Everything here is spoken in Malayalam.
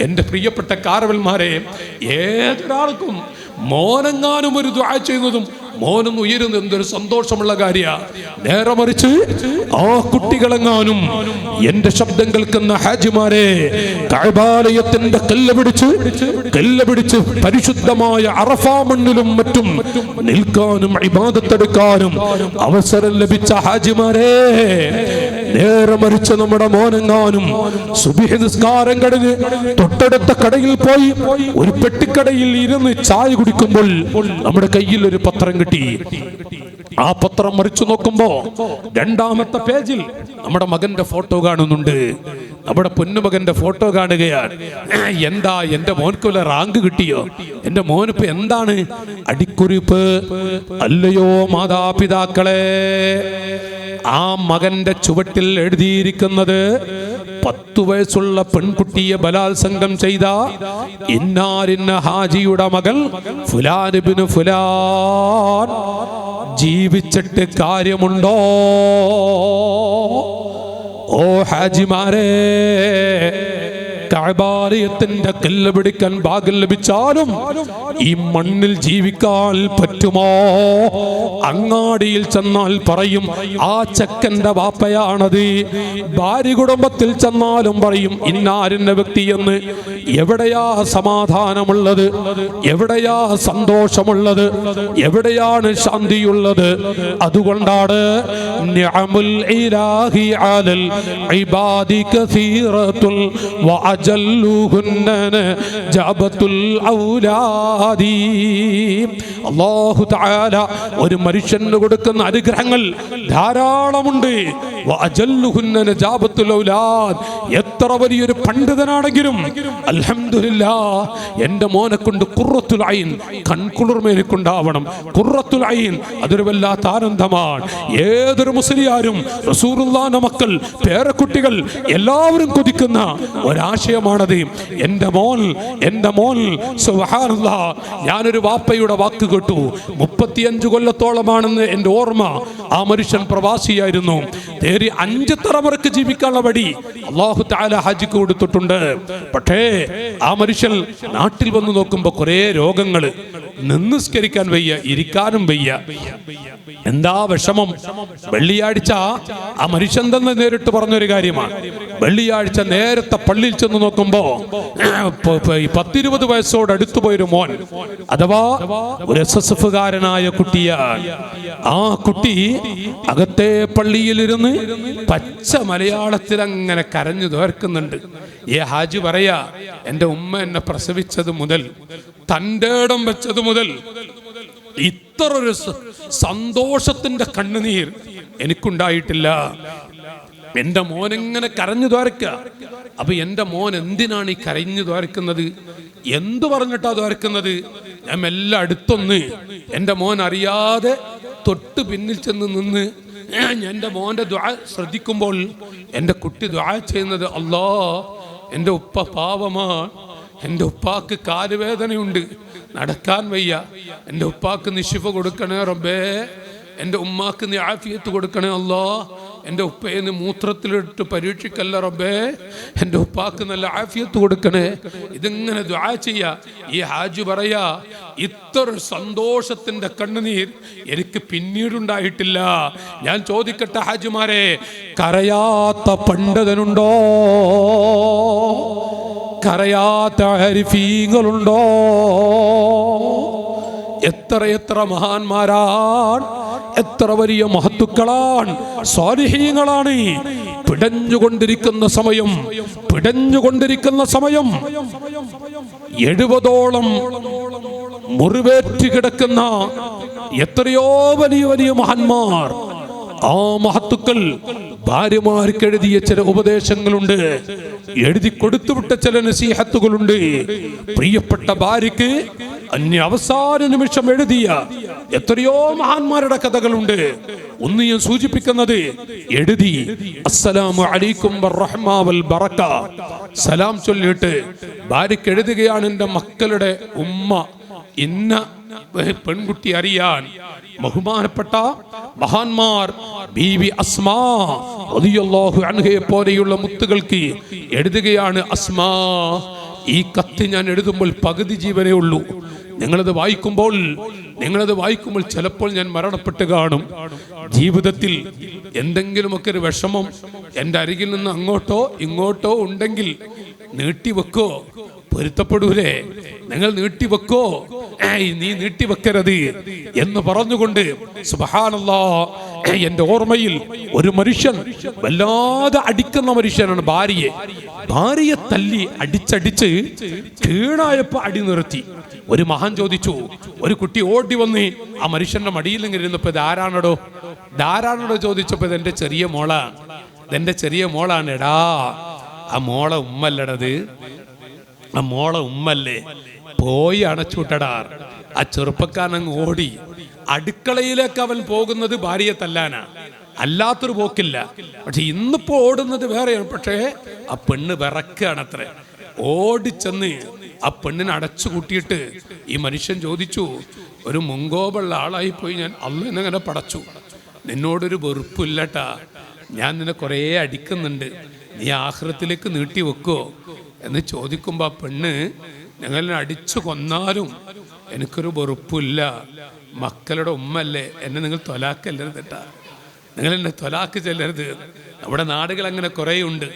എന്റെ പ്രിയപ്പെട്ട കാരവന്മാരെ ഏതൊരാൾക്കും മോനെങ്ങാനും ഒരു ദ്വാ ചെയ്യുന്നതും മോനൊന്ന് ഉയരുന്നത് എന്തൊരു സന്തോഷമുള്ള കാര്യ. നേരെ മറിച്ച് ആ കുട്ടികളെങ്ങാനും എന്റെ ശബ്ദം കേൾക്കുന്ന ഹാജിമാരെ കഴബാലയത്തിന്റെ കല്ല് പിടിച്ച് കല്ല് പിടിച്ച് പരിശുദ്ധമായ അറഫാ മണ്ണിലും മറ്റും നിൽക്കാനും ഇബാദത്തെടുക്കാനും അവസരം ലഭിച്ച ഹാജിമാരെ നേരെ മറിച്ച് നമ്മുടെ മോനെങ്ങാനും സുബിഹ നിസ്കാരം കഴിഞ്ഞ് തൊട്ടടുത്ത കടയിൽ പോയി ഒരു പെട്ടിക്കടയിൽ ഇരുന്ന് ചായ കുടിക്കുമ്പോൾ നമ്മുടെ കയ്യിൽ ഒരു പത്രം കിട്ടി. ആ പത്രം മറിച്ചു നോക്കുമ്പോ രണ്ടാമത്തെ പേജിൽ നമ്മുടെ മകന്റെ ഫോട്ടോ കാണുന്നുണ്ട്. നമ്മുടെ പൊന്നുമകന്റെ ഫോട്ടോ കാണുകയാണ്. എന്താ എന്റെ മോൻക്ക് വല്ല റാങ്ക് കിട്ടിയോ? എന്റെ മോനിപ്പോ എന്താണ്? അടിക്കുറിപ്പ്. അല്ലയോ മാതാപിതാക്കളെ ആ മകന്റെ ചുവട്ടിൽ എഴുതിയിരിക്കുന്നത് പത്തു വയസ്സുള്ള പെൺകുട്ടിയെ ബലാത്സംഗം ചെയ്ത ഇന്നാരിന്ന ഹാജിയുടെ മകൾ ഫുലാനിബിന് ഫുലാൻ. ജീവിച്ചിട്ട് കാര്യമുണ്ടോ? ഓ ഹാജിമാരെ കഅബാലയത്തിന്റെ കല്ല് പിടിക്കാൻ ഭാഗ്യം ലഭിച്ചാലും ഈ മണ്ണിൽ ജീവിക്കാൻ പറ്റുമോ? അങ്ങാടിയിൽ ചെന്നാൽ പറയും ആ ചെക്കന്റെ വാപ്പയാണത്. ഭാര്യ കുടുംബത്തിൽ ചെന്നാലും പറയും ഇന്നാരിന്റെ വ്യക്തി എന്ന്? എവിടെയാ സമാധാനമുള്ളത്? എവിടെയാ സന്തോഷമുള്ളത്? എവിടെയാണ് ശാന്തിയുള്ളത്? അതുകൊണ്ടാണ് ഇലാഹി ഇബാദി കസീറത്തുൽ തആല ഒരു മനുഷ്യന് കൊടുക്കുന്ന അനുഗ്രഹങ്ങൾ ധാരാളമുണ്ട്. എത്ര വലിയൊരു പണ്ഡിതനാണെങ്കിലും അൽഹംദുലില്ലാ എന്റെ മോനെ കൊണ്ട് ഖുർറത്തുൽ ഐൻ കൺകുളിർമേനിക്കുണ്ടാവണം. ഖുർറത്തുൽ ഐൻ അതൊരു വല്ലാത്ത ആനന്ദമാണ്. ഏതൊരു മുസ്ലിയാരും റസൂറുല്ലാന്റെ മക്കൾ പേരക്കുട്ടികൾ എല്ലാവരും കൊതിക്കുന്ന ഒരാശയമാണത്. എന്റെ മോൻ എന്റെ മോൻ ഞാനൊരു വാപ്പയുടെ വാക്ക് കേട്ടു. മുപ്പത്തിയഞ്ച് കൊല്ലത്തോളമാണെന്ന് എന്റെ ഓർമ്മ. ആ മനുഷ്യൻ പ്രവാസിയായിരുന്നു. തേരി അഞ്ച് തലമുറയ്ക്ക് ജീവിക്കാനുള്ള വഴി അള്ളാഹു താല ഹജിക്ക് കൊടുത്തിട്ടുണ്ട്. പക്ഷേ ആ മനുഷ്യൻ നാട്ടിൽ വന്ന് നോക്കുമ്പോ കുറെ രോഗങ്ങൾ നിന്നുസ്കരിക്കാൻ വയ്യ ഇരിക്കാനും വയ്യ. എന്താ വിഷമം? വെള്ളിയാഴ്ച ആ മനുഷ്യൻ തന്നെ നേരിട്ട് പറഞ്ഞൊരു കാര്യമാണ്. വെള്ളിയാഴ്ച നേരത്തെ പള്ളിയിൽ ചെന്ന് നോക്കുമ്പോ പത്തിരുപത് വയസ്സോട് അടുത്തു പോയൊരു മോൻ അഥവാ ഒരു എസ് എസ് എഫ് കാരനായ കുട്ടിയാണ് ആ കുട്ടി അകത്തെ പള്ളിയിലിരുന്ന് പച്ച മലയാളത്തിൽ അങ്ങനെ കരഞ്ഞു തോർക്കുന്നുണ്ട്. ഏ ഹാജി പറയാ എന്റെ ഉമ്മ എന്നെ പ്രസവിച്ചത് മുതൽ തന്റെ ഇടം വെച്ചത് മുതൽ ഇത്ര ഒരു സന്തോഷത്തിന്റെ കണ്ണുനീർ എനിക്കുണ്ടായിട്ടില്ല. എന്റെ മോൻ എങ്ങനെ കരഞ്ഞു ദ്വാരക്ക? അപ്പൊ എന്റെ മോൻ എന്തിനാണ് ഈ കരഞ്ഞു ദ്വാരക്കുന്നത്? എന്തു പറഞ്ഞിട്ടാ ദ്വാരക്കുന്നത്? ഞാൻ മെല്ലെ അടുത്തൊന്ന്. എന്റെ മോൻ അറിയാതെ തൊട്ട് പിന്നിൽ ചെന്ന് നിന്ന് എന്റെ മോന്റെ ദ്വാ ശ്രദ്ധിക്കുമ്പോൾ എന്റെ കുട്ടി ദ്വാ ചെയ്യുന്നത് അല്ലാ എന്റെ ഉപ്പ പാവമാണ്. എന്റെ ഉപ്പാക്ക് കാലുവേദനയുണ്ട്. നടക്കാൻ വയ്യ. എന്റെ ഉപ്പാക്ക് നിശിഫ കൊടുക്കണേ റബ്ബേ. എന്റെ ഉമ്മാക്ക് നീ ആഫിയത്ത് കൊടുക്കണേ അല്ലോ എന്റെ ഉപ്പയെ നീ മൂത്രത്തിലിട്ട് പരീക്ഷിക്കല്ല റബ്ബേ? എന്റെ ഉപ്പാക്ക് നല്ല ആഫിയത്ത് കൊടുക്കണേ. ഇതിങ്ങനെ ദ്വാ ചെയ്യാ. ഈ ഹാജി പറയാ ഇത്ര സന്തോഷത്തിന്റെ കണ്ണുനീർ എനിക്ക് പിന്നീടുണ്ടായിട്ടില്ല. ഞാൻ ചോദിക്കട്ടെ ഹാജിമാരെ കരയാത്ത പണ്ഡിതനുണ്ടോ? കരയാത്ത ഹരിഫീങ്ങളുണ്ടോ? എത്ര എത്ര മഹാന്മാരാണ് എത്ര വലിയ മഹത്തുക്കളാണ് സ്വാരിഹീങ്ങളാണ് പിടഞ്ഞുകൊണ്ടിരിക്കുന്ന സമയം പിടഞ്ഞുകൊണ്ടിരിക്കുന്ന സമയം. എഴുപതോളം മുറിവേറ്റ് കിടക്കുന്ന എത്രയോ വലിയ വലിയ മഹാന്മാർ. ആ മഹത്തുക്കൾ ഭാര്യമാർക്ക് എഴുതിയ ചില ഉപദേശങ്ങളുണ്ട്. എഴുതി കൊടുത്തുവിട്ട ചില നസീഹത്തുകളുണ്ട്. പ്രിയപ്പെട്ട ഭാര്യക്ക് അന്യ അവസാന നിമിഷം എഴുതിയ എത്രയോ മഹാന്മാരുടെ കഥകളുണ്ട്. ഒന്ന് ഞാൻ സൂചിപ്പിക്കുന്നത് എഴുതി അസ്സലാമു അലൈക്കും വറഹ്മാവൽ ബറക്ക. സലാം ചൊല്ലിയിട്ട് ഭാര്യക്ക് എഴുതുകയാണ് എന്റെ മക്കളുടെ ഉമ്മ. ഇന്ന പെൺകുട്ടി അറിയാൻ ബഹുമാനപ്പെട്ട മഹാന്മാർ അസ്മാ പോലെയുള്ള മുത്തുകൾക്ക് എഴുതുകയാണ് അസ്മാ ഈ കത്ത് ഞാൻ എഴുതുമ്പോൾ പകുതി ജീവനേ ഉള്ളൂ. നിങ്ങളത് വായിക്കുമ്പോൾ നിങ്ങളത് വായിക്കുമ്പോൾ ചിലപ്പോൾ ഞാൻ മരണപ്പെട്ട് കാണും. ജീവിതത്തിൽ എന്തെങ്കിലുമൊക്കെ ഒരു വിഷമം എന്റെ അരികിൽ നിന്ന് അങ്ങോട്ടോ ഇങ്ങോട്ടോ ഉണ്ടെങ്കിൽ നീട്ടിവെക്കോ. പൊരുത്തപ്പെടൂലേ. നിങ്ങൾ നീട്ടിവെക്കോ. നീ നീട്ടിവെക്കരുത് എന്ന് പറഞ്ഞുകൊണ്ട് സുബഹാനല്ലാ എന്റെ ഓർമ്മയിൽ ഒരു മനുഷ്യൻ വല്ലാതെ അടിക്കുന്ന മനുഷ്യനാണ് ഭാര്യയെ. ഭാര്യയെ തല്ലി അടിച്ചടിച്ച് കീണായപ്പോ അടി നിർത്തി. ഒരു മഹാൻ ചോദിച്ചു ഒരു കുട്ടി ഓടി വന്ന് ആ മനുഷ്യന്റെ മടിയിൽ ഇരുന്നപ്പോ ഇത് ആരാണടോ? ചോദിച്ചപ്പോ ഇതെന്റെ ചെറിയ മോളാണ് ഇതെന്റെ ചെറിയ മോളാണ് എടാ ആ മോളെ ഉമ്മല്ലടത്. ആ മോളെ ഉമ്മല്ലേ. പോയി അണച്ചുട്ടടാർ ആ ചെറുപ്പക്കാരൻ ഓടി. അടുക്കളയിലേക്ക് അവൻ പോകുന്നത് ഭാര്യയെ തല്ലാനാ. അല്ലാത്തൊരു പോക്കില്ല. പക്ഷെ ഇന്നിപ്പോ ഓടുന്നത് വേറെയാണ്. പക്ഷേ ആ പെണ്ണ് വിറക്കുകയാണത്രേ. ഓടിച്ചെന്ന് ആ പെണ്ണിനെ അടച്ചു കൂട്ടിയിട്ട് ഈ മനുഷ്യൻ ചോദിച്ചു ഒരു മുങ്കോപുള്ള ആളായി പോയി ഞാൻ അല്ലെന്നങ്ങനെ പടച്ചു. നിന്നോടൊരു വെറുപ്പില്ലട്ടാ. ഞാൻ നിന്നെ കുറേ അടിക്കുന്നുണ്ട്. നീ ആഹ്രത്തിലേക്ക് നീട്ടി വെക്കോ. എന്ന് ചോദിക്കുമ്പോൾ ആ പെണ്ണ് ഞങ്ങളെ അടിച്ചു കൊന്നാലും എനിക്കൊരു വെറുപ്പില്ല. മക്കളുടെ ഉമ്മല്ലേ എന്നെ നിങ്ങൾ തൊലാക്കല്ലരുത് കേട്ടാ നിങ്ങൾ എന്നെ തൊലാക്ക് ചെല്ലരുത്. നമ്മുടെ നാടുകൾ അങ്ങനെ കുറേ ഉണ്ട്